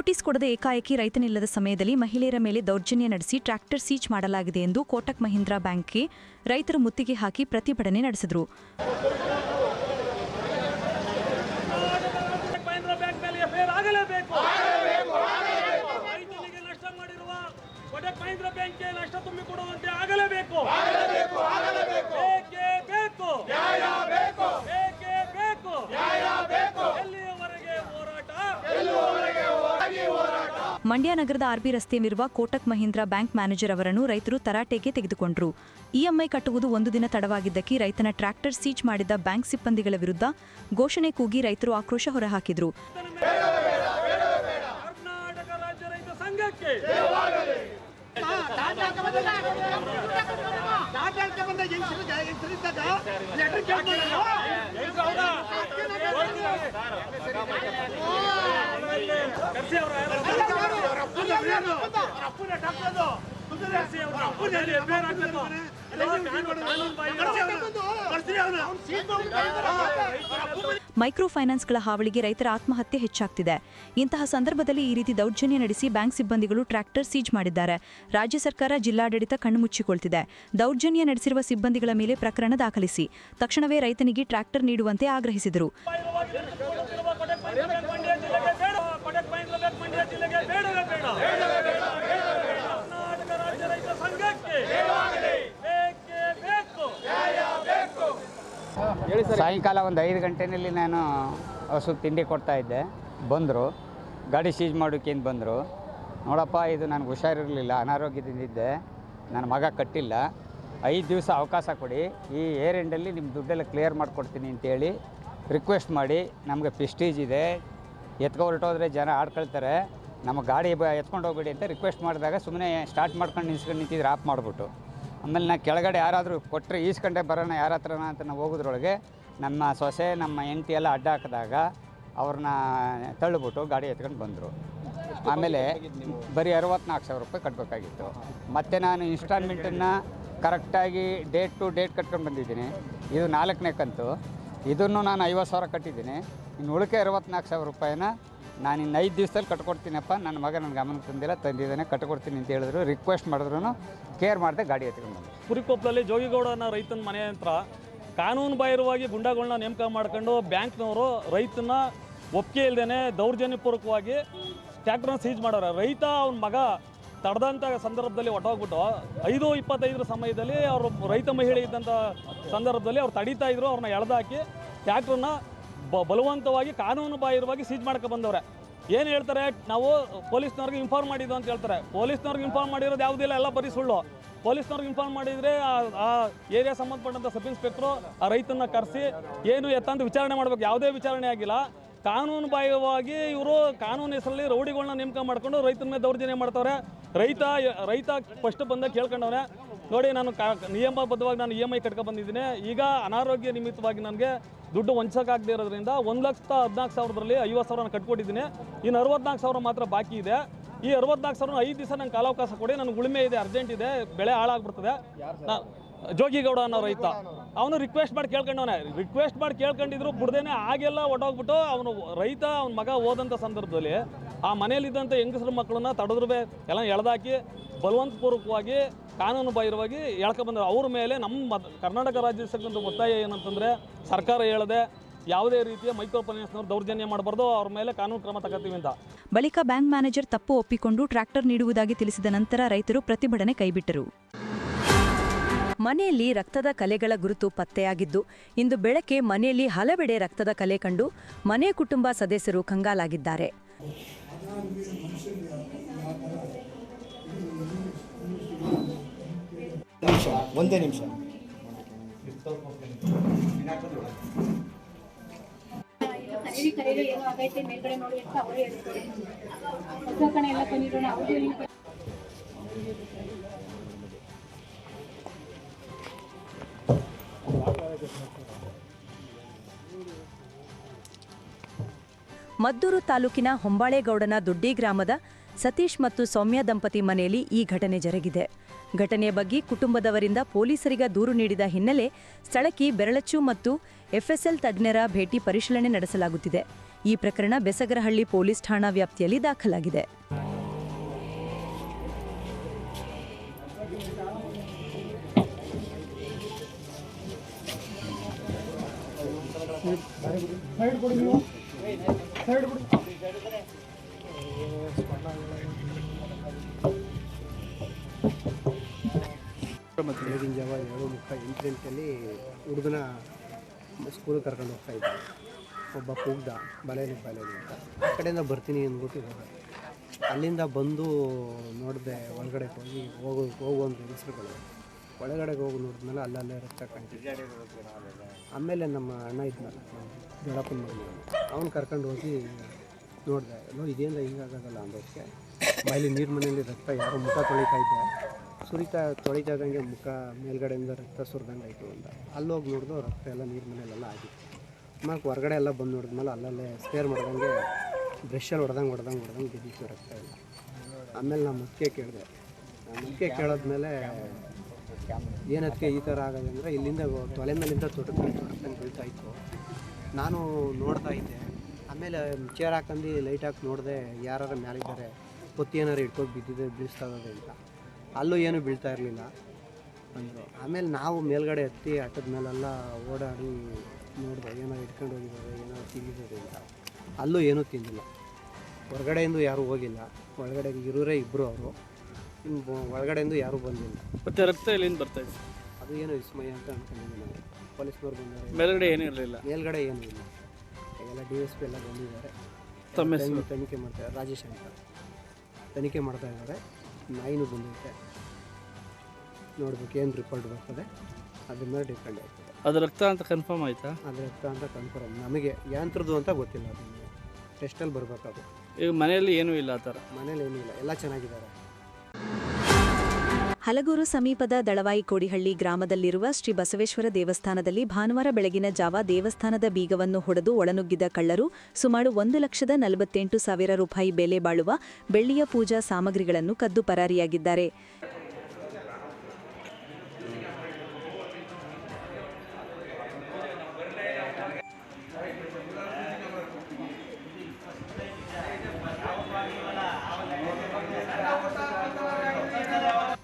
Notice ಕೊಡದೆ ಏಕಾಏಕಿ ರೈತನಿಲ್ಲದ ಸಮಯದಲ್ಲಿ ಮಹಿಳೆಯರ ಮೇಲೆ ದೌರ್ಜನ್ಯ ನಡೆಸಿ ಟ್ರ್ಯಾಕ್ಟರ್ ಸೀಚ್ ಮಾಡಲಾಗಿದೆ ಎಂದು ಕೋಟಕ್ ಮಹೀಂದ್ರಾ ಬ್ಯಾಂಕ್ಗೆ ರೈತರು ಮುತ್ತಿಗೆ ಹಾಕಿ ಪ್ರತಿಭಟನೆ ನಡೆಸಿದರು. ನಷ್ಟ ತುಂಬಿಕೊಡುವಂತೆ ಆಗಲೇಬೇಕು ಬೇಕೇ ಬೇಕು ಬೇಕೇ ಬೇಕು ಎಲ್ಲಿಯವರೆಗೆ ಹೋರಾಟ ಮಂಡ್ಯ ನಗರದ ಆರ್ಬಿ ರಸ್ತೆಯಲ್ಲಿರುವ ಕೋಟಕ್ ಮಹೀಂದ್ರಾ ಬ್ಯಾಂಕ್ ಮ್ಯಾನೇಜರ್ ಅವರನ್ನು ರೈತರು ತರಾಟೆಗೆ ತೆಗೆದುಕೊಂಡರು. ಇಎಂಐ ಕಟ್ಟುವುದು ಒಂದು ದಿನ ತಡವಾಗಿದ್ದಕ್ಕೆ ರೈತನ ಟ್ರ್ಯಾಕ್ಟರ್ ಸೀಚ್ ಮಾಡಿದ್ದ ಬ್ಯಾಂಕ್ ಸಿಬ್ಬಂದಿಗಳ ವಿರುದ್ಧ ಘೋಷಣೆ ಕೂಗಿ ರೈತರು ಆಕ್ರೋಶ ಹೊರಹಾಕಿದ್ರು. ಮೈಕ್ರೋ ಫೈನಾನ್ಸ್ಗಳ ಹಾವಳಿಗೆ ರೈತರ ಆತ್ಮಹತ್ಯೆ ಹೆಚ್ಚಾಗ್ತಿದೆ. ಇಂತಹ ಸಂದರ್ಭದಲ್ಲಿ ಈ ರೀತಿ ದೌರ್ಜನ್ಯ ನಡೆಸಿ ಬ್ಯಾಂಕ್ ಸಿಬ್ಬಂದಿಗಳು ಟ್ರ್ಯಾಕ್ಟರ್ ಸೀಜ್ ಮಾಡಿದ್ದಾರೆ. ರಾಜ್ಯ ಸರ್ಕಾರ ಜಿಲ್ಲಾಡಳಿತ ಕಣ್ಣುಮುಚ್ಚಿಕೊಳ್ತಿದೆ ದೌರ್ಜನ್ಯ ನಡೆಸಿರುವ ಸಿಬ್ಬಂದಿಗಳ ಮೇಲೆ ಪ್ರಕರಣ ದಾಖಲಿಸಿ. ತಕ್ಷಣವೇ ರೈತನಿಗೆ ಟ್ರ್ಯಾಕ್ಟರ್ ನೀಡುವಂತೆ ಆಗ್ರಹಿಸಿದರು ಮಂಡ್ಯ ಜಿಲ್ಲೆಗೆ ಬೇಡ ಕೊಡಕ್ ಮಹೇಂದ್ರ ಬ್ಯಾಂಕ್ ಮಂಡ್ಯ ಜಿಲ್ಲೆಗೆ ಬೇಡವೇ ಬೇಡ ಕರ್ನಾಟಕ ರಾಜ್ಯ ರೈತ ಸಂಘಕ್ಕೆ ಬೇಕೇ ಬೇಕು ಸಾಯಂಕಾಲ ಒಂದು ಐದು ಗಂಟೆನಲ್ಲಿ ನಾನು ಹಸು ತಿಂಡಿ ಕೊಡ್ತಾ ಇದ್ದೆ. ಬಂದರು. ಗಾಡಿ ಸೀಜ್ ಮಾಡೋಕ್ಕೇನು ಬಂದರು. ನೋಡಪ್ಪ, ಇದು ನನಗೆ ಹುಷಾರಿರಲಿಲ್ಲ ಅನಾರೋಗ್ಯದಿಂದಿದ್ದೆ ನನ್ನ ಮಗ ಕಟ್ಟಿಲ್ಲ. ಐದು ದಿವಸ ಅವಕಾಶ ಕೊಡಿ. ಈ ಏರ್ ಎಂಡಲ್ಲಿ ನಿಮ್ಮ ದುಡ್ಡೆಲ್ಲ ಕ್ಲಿಯರ್ ಮಾಡಿಕೊಡ್ತೀನಿ ಅಂತೇಳಿ ರಿಕ್ವೆಸ್ಟ್ ಮಾಡಿ. ನಮಗೆ ಪ್ರೆಸ್ಟೀಜ್ ಇದೆ. ಎತ್ಕೊ ಹೊರಟೋದ್ರೆ ಜನ ಆಡ್ಕೊಳ್ತಾರೆ. ನಮ್ಮ ಗಾಡಿ ಬ ಎತ್ಕೊಂಡು ಹೋಗ್ಬೇಡಿ ಅಂತ ರಿಕ್ವೆಸ್ಟ್ ಮಾಡಿದಾಗ ಸುಮ್ಮನೆ ಸ್ಟಾರ್ಟ್ ಮಾಡ್ಕೊಂಡು ನಿಲ್ಸ್ಕೊಂಡು ನಿಂತಿದ್ರೆ ಆಫ್ ಮಾಡಿಬಿಟ್ಟು. ಆಮೇಲೆ ನಾ ಕೆಳಗಡೆ ಯಾರಾದರೂ ಕೊಟ್ಟರೆ ಈಸ್ಕೊಂಡೆ ಬರೋಣ, ಯಾರ ಹತ್ರನ ಅಂತ ನಾವು ಹೋಗೋದ್ರೊಳಗೆ ನಮ್ಮ ಸೊಸೆ, ನಮ್ಮ ಹೆಂಡತಿ ಎಲ್ಲ ಅಡ್ಡ ಹಾಕಿದಾಗ ಅವ್ರನ್ನ ತಳ್ಳಿಬಿಟ್ಟು ಗಾಡಿ ಎತ್ಕೊಂಡು ಬಂದರು. ಆಮೇಲೆ ಬರೀ ಅರವತ್ನಾಲ್ಕು ಸಾವಿರ ರೂಪಾಯಿ ಕಟ್ಟಬೇಕಾಗಿತ್ತು ಮತ್ತು ನಾನು ಇನ್ಸ್ಟಾಲ್ಮೆಂಟನ್ನು ಕರೆಕ್ಟಾಗಿ ಡೇಟ್ ಟು ಡೇಟ್ ಕಟ್ಕೊಂಡು ಬಂದಿದ್ದೀನಿ. ಇದು ನಾಲ್ಕನೇ ಕಂತು. ಇದನ್ನು ನಾನು ಐವತ್ತು ಸಾವಿರ ಕಟ್ಟಿದ್ದೀನಿ. ಇನ್ನು ಉಳಿಕೆ ಅರವತ್ನಾಲ್ಕು ಸಾವಿರ ರೂಪಾಯಿನ ನಾನು ಇನ್ನು ಐದು ದಿವಸದಲ್ಲಿ ಕಟ್ಕೊಡ್ತೀನಪ್ಪ. ನನ್ನ ಮಗ ನನ್ನ ಗಮನ ತಂದಿಲ್ಲ, ತಂದಿದ್ದಾನೆ, ಕಟ್ಕೊಡ್ತೀನಿ ಅಂತ ಹೇಳಿದ್ರು. ರಿಕ್ವೆಸ್ಟ್ ಮಾಡಿದ್ರು ಕೇರ್ ಮಾಡಿದೆ ಗಾಡಿ ಎತ್ಕೊಂಡು ಬಂದೆ. ಕುರಿಕೊಪ್ಪಲಲ್ಲಿ ಜೋಗಿಗೌಡ ಅನ್ನೋ ರೈತನ ಮನೆ ಹತ್ರ ಕಾನೂನು ಬಾಹಿರವಾಗಿ ಗುಂಡಾಗಳನ್ನ ನೇಮಕ ಮಾಡ್ಕೊಂಡು ಬ್ಯಾಂಕ್ನವರು ರೈತನ ಒಪ್ಪಿಗೆ ಇಲ್ದೇನೆ ದೌರ್ಜನ್ಯಪೂರ್ವಕವಾಗಿ ಟ್ಯಾಕ್ಟರ್ನ ಸೀಜ್ ಮಾಡೋರು. ರೈತ ಅವನ ಮಗ ತಡೆದಂಥ ಸಂದರ್ಭದಲ್ಲಿ ಹೊಟ್ಟೋಗ್ಬಿಟ್ಟು ಐದು ಇಪ್ಪತ್ತೈದರ ಸಮಯದಲ್ಲಿ ಅವರು ರೈತ ಮಹಿಳೆ ಇದ್ದಂಥ ಸಂದರ್ಭದಲ್ಲಿ ಅವ್ರು ತಡೀತಾ ಇದ್ರು ಅವ್ರನ್ನ ಎಳೆದಾಕಿ ಟ್ಯಾಕ್ಟ್ರನ್ನ ಬ ಬಲವಂತವಾಗಿ ಕಾನೂನು ಬಾಹಿರವಾಗಿ ಸೀಜ್ ಮಾಡ್ಕೊ ಬಂದವ್ರೆ. ಏನು ಹೇಳ್ತಾರೆ? ನಾವು ಪೊಲೀಸ್ನವ್ರಿಗೆ ಇನ್ಫಾರ್ಮ್ ಮಾಡಿದ್ದು ಅಂತ ಹೇಳ್ತಾರೆ. ಪೊಲೀಸ್ನವ್ರಿಗೆ ಇನ್ಫಾರ್ಮ್ ಮಾಡಿರೋದು ಯಾವುದಿಲ್ಲ ಎಲ್ಲ ಬರೀ ಸುಳ್ಳು. ಪೊಲೀಸ್ನವ್ರಿಗೆ ಇನ್ಫಾರ್ಮ್ ಮಾಡಿದರೆ ಆ ಏರಿಯಾ ಸಂಬಂಧಪಟ್ಟಂಥ ಸಬ್ ಇನ್ಸ್ಪೆಕ್ಟ್ರು ಆ ರೈತನ ಕರೆಸಿ ಏನು ಎತ್ತಂತ ವಿಚಾರಣೆ ಮಾಡಬೇಕು. ಯಾವುದೇ ವಿಚಾರಣೆ ಆಗಿಲ್ಲ. ಕಾನೂನು ಬಾಹ್ಯವಾಗಿ ಇವರು ಕಾನೂನು ಹೆಸರಲ್ಲಿ ರೌಡಿಗಳನ್ನ ನೇಮಕ ಮಾಡಿಕೊಂಡು ರೈತನ ಮೇಲೆ ದೌರ್ಜನ್ಯ ಮಾಡ್ತವ್ರೆ. ರೈತ ರೈತ ಫಸ್ಟ್ ಬಂದಾಗ ಕೇಳ್ಕೊಂಡವ್ರೆ ನೋಡಿ ನಾನು ಕಾ, ನಿಯಮಬದ್ಧವಾಗಿ ನಾನು ಇ ಎಂ ಐ ಕಟ್ಕೊ ಬಂದಿದ್ದೀನಿ. ಈಗ ಅನಾರೋಗ್ಯ ನಿಮಿತ್ತವಾಗಿ ನನಗೆ ದುಡ್ಡು ವಂಚಕಾಗದೇ ಇರೋದ್ರಿಂದ ಒಂದು ಲಕ್ಷದ ಹದಿನಾಲ್ಕು ಸಾವಿರದಲ್ಲಿ ಐವತ್ತು ಸಾವಿರ ಕಟ್ಕೊಟ್ಟಿದ್ದೀನಿ. ಇನ್ನು ಅರವತ್ನಾಲ್ಕು ಸಾವಿರ ಮಾತ್ರ ಬಾಕಿ ಇದೆ. ಈ ಅರವತ್ನಾಲ್ಕು ಸಾವಿರ ಐದು ದಿವಸ ನಂಗೆ ಕಾಲಾವಕಾಶ ಕೊಡಿ ನನಗೆ ಉಳಿಮೆ ಇದೆ ಅರ್ಜೆಂಟ್ ಇದೆ ಬೆಳೆ ಹಾಳಾಗ್ಬಿಡ್ತದೆ. ಜೋಗಿಗೌಡ ಅನ್ನೋ ರೈತ. ಅವನು ರಿಕ್ವೆಸ್ಟ್ ಮಾಡಿ ಕೇಳ್ಕೊಂಡವನೆ. ರಿಕ್ವೆಸ್ಟ್ ಮಾಡಿ ಕೇಳ್ಕೊಂಡಿದ್ರು ಬಿಡ್ದೇನೆ ಆಗೆಲ್ಲ ಒಟ್ಟೋಗ್ಬಿಟ್ಟು ಅವನು ರೈತ ಅವನ ಮಗ ಹೋದಂಥ ಸಂದರ್ಭದಲ್ಲಿ ಆ ಮನೆಯಲ್ಲಿದ್ದಂಥ ಹೆಂಗಸರು ಮಕ್ಕಳನ್ನ ತಡೆದ್ರು ಎಲ್ಲ ಎಳೆದಾಕಿ ಬಲವಂತಪೂರ್ವಕವಾಗಿ ಕಾನೂನು ಬಾಹಿರವಾಗಿ ಎಳ್ಕೊ ಬಂದರು. ಅವ್ರ ಮೇಲೆ ನಮ್ಮ ಕರ್ನಾಟಕ ರಾಜ್ಯ ಸಂಘದ ಒತ್ತಾಯ ಏನಂತಂದರೆ ಸರ್ಕಾರ ಹೇಳದೆ ಯಾವುದೇ ರೀತಿಯ ಮೈಕ್ರೋ ಫೈನಾನ್ಸ್ನವ್ರು ದೌರ್ಜನ್ಯ ಮಾಡಬಾರ್ದು ಅವ್ರ ಮೇಲೆ ಕಾನೂನು ಕ್ರಮ ತಗೋತೀವಿ ಅಂತ. ಬಳಿಕ ಬ್ಯಾಂಕ್ ಮ್ಯಾನೇಜರ್ ತಪ್ಪು ಒಪ್ಪಿಕೊಂಡು ಟ್ರ್ಯಾಕ್ಟರ್ ನೀಡುವುದಾಗಿ ತಿಳಿಸಿದ ನಂತರ ರೈತರು ಪ್ರತಿಭಟನೆ ಕೈಬಿಟ್ಟರು. ಮನೆಯಲ್ಲಿ ರಕ್ತದ ಕಲೆಗಳ ಗುರುತು ಪತ್ತೆಯಾಗಿದ್ದು ಇಂದು ಬೆಳಕೆ ಮನೆಯಲ್ಲಿ ಹಲವೆಡೆ ರಕ್ತದ ಕಲೆ ಕಂಡು ಮನೆ ಕುಟುಂಬ ಸದಸ್ಯರು ಕಂಗಾಲಾಗಿದ್ದಾರೆ. ಒಂದೇ ನಿಮಿಷ. ಮದ್ದೂರು ತಾಲೂಕಿನ ಹೊಂಬಾಳೆಗೌಡನ ದುಡ್ಡಿ ಗ್ರಾಮದ ಸತೀಶ್ ಮತ್ತು ಸೌಮ್ಯ ದಂಪತಿ ಮನೆಯಲ್ಲಿ ಈ ಘಟನೆ ಜರುಗಿದೆ. ಘಟನೆಯ ಬಗ್ಗೆ ಕುಟುಂಬದವರಿಂದ ಪೊಲೀಸರಿಗೆ ದೂರು ನೀಡಿದ ಹಿನ್ನೆಲೆ ಸ್ಥಳಕ್ಕೆ ಬೆರಳಚ್ಚು ಮತ್ತು ಎಫ್ಎಸ್ಎಲ್ ತಜ್ಞರ ಭೇಟಿ ಪರಿಶೀಲನೆ ನಡೆಸಲಾಗುತ್ತಿದೆ. ಈ ಪ್ರಕರಣ ಬೆಸಗರಹಳ್ಳಿ ಪೊಲೀಸ್ ಠಾಣಾ ವ್ಯಾಪ್ತಿಯಲ್ಲಿ ದಾಖಲಾಗಿದೆ. ಬೆಳಗಿನ ಜಾವ ಏಳು ಮುಖ ಎಂಟು ಗಂಟೆಯಲ್ಲಿ ಹುಡುಗನ ಸ್ಕೂಲಿಗೆ ಕರ್ಕೊಂಡು ಹೋಗ್ತಾ ಇದ್ದೆ. ಒಬ್ಬ ಕೂಗ್ದ ಬಲೇಲಿ ಬಲೇಲಿ ಅಂತ. ಆ ಕಡೆಯಿಂದ ಬರ್ತೀನಿ ಅಂದ್ಬಿಟ್ಟು ಹೋದೆ ಅಲ್ಲಿಂದ ಬಂದು ನೋಡಿದೆ ಒಳಗಡೆ ಹೋಗಿ, ಹೋಗು ಹೋಗು ಅಂತ ಹೆಸರುಗಳು ಒಳಗಡೆಗೆ ಹೋಗಿ ನೋಡಿದ್ಮೇಲೆ ಅಲ್ಲಲ್ಲೇ ರಕ್ತ ಕಂಡು ಆಮೇಲೆ ನಮ್ಮ ಅಣ್ಣ ಇದ್ನಲ್ಲ, ದೊಡ್ಡಪ್ಪನ ಮಗನ ಅವ್ನು ಕರ್ಕೊಂಡು ಹೋಗಿ ನೋಡಿದೆ ನೋ ಇದೇಂದ ಹಿಂಗಾಗೋದಲ್ಲ ಅಂದೋದಕ್ಕೆ ಬಾಯಲ್ಲಿ ನೀರು ಮನೆಯಲ್ಲಿ ರಕ್ತ ಯಾರೋ ಮುಖ ತೊಳಿತಾ ಇದ್ದೆ ಸುರಿತಾ ತೊಳಿತಾಯಿದ್ದಂಗೆ ಮುಖ ಮೇಲ್ಗಡೆಯಿಂದ ರಕ್ತ ಸುರಿದಂಗೆ ಆಯಿತು ಅಂತ. ಅಲ್ಲೋಗಿ ನೋಡಿದ್ರು ರಕ್ತ ಎಲ್ಲ ನೀರು ಮನೇಲೆಲ್ಲ ಆಗಿತ್ತು. ಮಾಕ್ ಹೊರಗಡೆ ಎಲ್ಲ ಬಂದು ನೋಡಿದ್ಮೇಲೆ ಅಲ್ಲಲ್ಲೇ ಸ್ಪೇರ್ ಮಾಡ್ದಂಗೆ ಬ್ರಷಲ್ಲಿ ಹೊಡೆದಂಗೆ ಹೊಡೆದಂಗೆ ಹೊಡೆದಂಗೆ ಬಿದ್ದಿತ್ತು ರಕ್ತ ಎಲ್ಲ. ಆಮೇಲೆ ನಾನು ಮುಖ್ಯ ಕೇಳಿದೆ. ಮುಖ್ಯ ಕೇಳಿದ್ಮೇಲೆ ಏನಕ್ಕೆ ಈ ಥರ ಆಗೋದು ಇಲ್ಲಿಂದ ತೊಲೆ ಮೇಲಿಂದ ಅಂತ ತೊಟ್ಟಂಗೆ ಬೀಳ್ತಾ ಇತ್ತು. ನಾನು ನೋಡ್ತಾ ಇದ್ದೆ. ಆಮೇಲೆ ಚೇರ್ ಹಾಕೊಂಡು ಲೈಟ್ ಹಾಕಿ ನೋಡಿದೆ ಯಾರು ಮ್ಯಾಲಿದ್ದಾರೆ, ಪೊತ್ತಿ ಏನಾರು ಇಟ್ಕೊಂಡು ಬಿದ್ದಿದೆ, ಬೀಳಿಸ್ತಾ ಇರೋದೆ ಅಂತ. ಅಲ್ಲೂ ಏನು ಬೀಳ್ತಾ ಇರಲಿಲ್ಲ. ಅಂದರು ಆಮೇಲೆ ನಾವು ಮೇಲ್ಗಡೆ ಹತ್ತಿ ಆಟದ ಮೇಲೆಲ್ಲ ಓಡಾಡಿ ನೋಡಿದೆ ಏನೋ ಇಟ್ಕೊಂಡು ಹೋಗಿದ್ದಾರೆ ಏನೋ ತಿಂದಿದ್ದಾರೆ ಅಂತ. ಅಲ್ಲೂ ಏನೂ ತಿಂದಿಲ್ಲ. ಹೊರಗಡೆಯಿಂದ ಯಾರೂ ಹೋಗಿಲ್ಲ. ಒಳಗಡೆ ಇರೋರೇ ಇಬ್ಬರು ಅವರು. ಇನ್ನು ಒಳಗಡೆಯಿಂದ ಯಾರೂ ಬಂದಿಲ್ಲ. ಮತ್ತೆ ರಕ್ತ ಎಲ್ಲಿಂದ ಬರ್ತಾ ಇದೆ? ಅದು ಏನು ವಿಸ್ಮಯ ಅಂತ ಅನ್ಕೊಂಡಿದ್ದೀನಿ ನಾನು. ಪೊಲೀಸ್ನವ್ರು ಬಂದಿದ್ದಾರೆ ಮೇಲ್ಗಡೆ ಏನೂ ಇರಲಿಲ್ಲ. ಮೇಲ್ಗಡೆ ಏನೂ ಇಲ್ಲ. ಎಲ್ಲ ಡಿ ಎಸ್ ಪಿ ಎಲ್ಲ ಬಂದಿದ್ದಾರೆ. ತಮ್ಮ ತನಿಖೆ ಮಾಡ್ತಾರೆ ರಾಜೇಶ್ ಅಂತ. ತನಿಖೆ ಮಾಡ್ತಾ ಇದ್ದಾರೆ. ನಾಯಿನೂ ಬಂದೈತೆ. ನೋಡ್ಬೇಕು ಏನು ರಿಪೋರ್ಟ್ ಬರ್ತದೆ. ಅದ್ರ ಮೇಲೆ ಡಿಪೆಂಡ್ ಆಗ್ತದೆ. ಅದು ರಕ್ತ ಅಂತ ಕನ್ಫರ್ಮ್ ಆಯ್ತಾ? ಅದು ರಕ್ತ ಅಂತ ಕನ್ಫರ್ಮ್ ನಮಗೆ ಯಾಂತ್ರದ್ದು ಅಂತ ಗೊತ್ತಿಲ್ಲ ಅದನ್ನು ಟೆಸ್ಟಲ್ಲಿ ಬರಬೇಕು ಅದು ಈಗ ಮನೆಯಲ್ಲಿ ಏನೂ ಇಲ್ಲ ಆ ಥರ? ಮನೇಲಿ ಏನೂ ಇಲ್ಲ. ಎಲ್ಲ ಚೆನ್ನಾಗಿದ್ದಾರೆ. ಹಲಗೂರು ಸಮೀಪದ ದಳವಾಯಿ ಕೋಡಿಹಳ್ಳಿ ಗ್ರಾಮದಲ್ಲಿರುವ ಶ್ರೀ ಬಸವೇಶ್ವರ ದೇವಸ್ಥಾನದಲ್ಲಿ ಭಾನುವಾರ ಬೆಳಗಿನ ಜಾವ ದೇವಸ್ಥಾನದ ಬೀಗವನ್ನು ಹೊಡೆದು ಒಳನುಗ್ಗಿದ ಕಳ್ಳರು ಸುಮಾರು ಒಂದು ಲಕ್ಷದ ನಲವತ್ತೆಂಟು ಸಾವಿರ ರೂಪಾಯಿ ಬೆಲೆ ಬಾಳುವ ಬೆಳ್ಳಿಯ ಪೂಜಾ ಸಾಮಗ್ರಿಗಳನ್ನು ಕದ್ದು ಪರಾರಿಯಾಗಿದ್ದಾರೆ.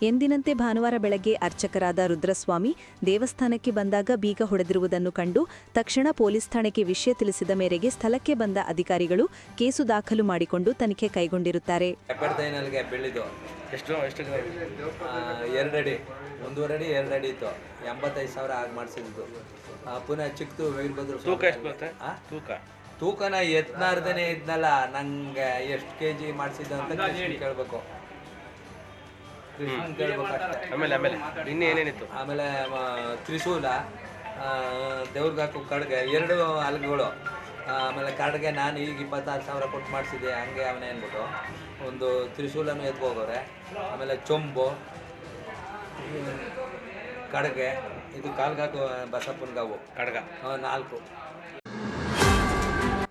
ಎಂದಿನಂತೆ ಭಾನುವಾರ ಬೆಳಗ್ಗೆ ಅರ್ಚಕರಾದ ರುದ್ರಸ್ವಾಮಿ ದೇವಸ್ಥಾನಕ್ಕೆ ಬಂದಾಗ ಬೀಗ ಹೊಡೆದಿರುವುದನ್ನು ಕಂಡು ತಕ್ಷಣ ಪೊಲೀಸ್ ಠಾಣೆಗೆ ವಿಷಯ ತಿಳಿಸಿದ ಮೇರೆಗೆ ಸ್ಥಳಕ್ಕೆ ಬಂದ ಅಧಿಕಾರಿಗಳು ಕೇಸು ದಾಖಲು ಮಾಡಿಕೊಂಡು ತನಿಖೆ ಕೈಗೊಂಡಿರುತ್ತಾರೆ. ಒಂದೂವರೆ ಇತ್ತು. ಎಂಬತ್ತೈದು ಸಾವಿರ ಆಗಿ ಮಾಡಿಸಿದ್ದು. ಪುನಃ ಚಿಕ್ಕದು ವೀರಭದ್ರ ತೂಕ ತೂಕನ ಎತ್ನಾರ್ದನೇ ಇದ್ನಲ್ಲ ನಂಗೆ ಎಷ್ಟು ಕೆ ಜಿ ಮಾಡಿಸಿದ್ದು ಅಂತ ಕೇಳಬೇಕು. ಅಷ್ಟೇ ಆಮೇಲೆ ಆಮೇಲೆ. ಇನ್ನೇ ಏನೇನಿತ್ತು ಆಮೇಲೆ ಮ, ತ್ರಿಶೂಲ ದೇವ್ರಿಗೆ ಹಾಕೋ ಕಡ್ಗೆ ಎರಡು ಅಲ್ಗಗಳು ಆಮೇಲೆ ಕಡ್ಗೆ ನಾನು ಈಗ ಇಪ್ಪತ್ತಾರು ಸಾವಿರ ಕೊಟ್ಟು ಮಾಡಿಸಿದ್ದೆ ಹಂಗೆ ಅವನೇ ಅಂದ್ಬಿಟ್ಟು. ಒಂದು ತ್ರಿಶೂಲನೂ ಎತ್ಕೋಗೋರೆ ಆಮೇಲೆ ಚೊಂಬು ಕಡ್ಗೆ ಇದು ಕಾಲ್ಗಾಕು ಬಸಪ್ಪನ ಬಸಪ್ಪನ್ಗಾವು ಕಡ್ಗ. ನಾಲ್ಕು.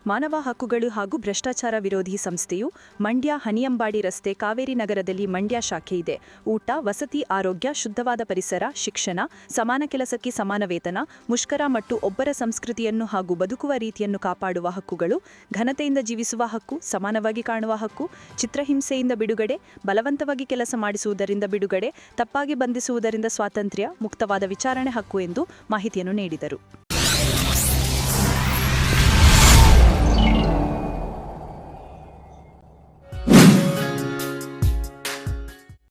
ಮಾನವ ಹಕ್ಕುಗಳು ಹಾಗೂ ಭ್ರಷ್ಟಾಚಾರ ವಿರೋಧಿ ಸಂಸ್ಥೆಯು ಮಂಡ್ಯ ಹನಿಯಂಬಾಡಿ ರಸ್ತೆ ಕಾವೇರಿ ನಗರದಲ್ಲಿ ಮಂಡ್ಯ ಶಾಖೆ ಇದೆ. ಊಟ, ವಸತಿ, ಆರೋಗ್ಯ, ಶುದ್ಧವಾದ ಪರಿಸರ, ಶಿಕ್ಷಣ, ಸಮಾನ ಕೆಲಸಕ್ಕೆ ಸಮಾನ ವೇತನ, ಮುಷ್ಕರ ಮತ್ತು ಒಬ್ಬರ ಸಂಸ್ಕೃತಿಯನ್ನು ಹಾಗೂ ಬದುಕುವ ರೀತಿಯನ್ನು ಕಾಪಾಡುವ ಹಕ್ಕುಗಳು, ಘನತೆಯಿಂದ ಜೀವಿಸುವ ಹಕ್ಕು, ಸಮಾನವಾಗಿ ಕಾಣುವ ಹಕ್ಕು, ಚಿತ್ರಹಿಂಸೆಯಿಂದ ಬಿಡುಗಡೆ, ಬಲವಂತವಾಗಿ ಕೆಲಸ ಮಾಡಿಸುವುದರಿಂದ ಬಿಡುಗಡೆ, ತಪ್ಪಾಗಿ ಬಂಧಿಸುವುದರಿಂದ ಸ್ವಾತಂತ್ರ್ಯ, ಮುಕ್ತವಾದ ವಿಚಾರಣೆ ಹಕ್ಕು ಎಂದು ಮಾಹಿತಿಯನ್ನು ನೀಡಿದರು.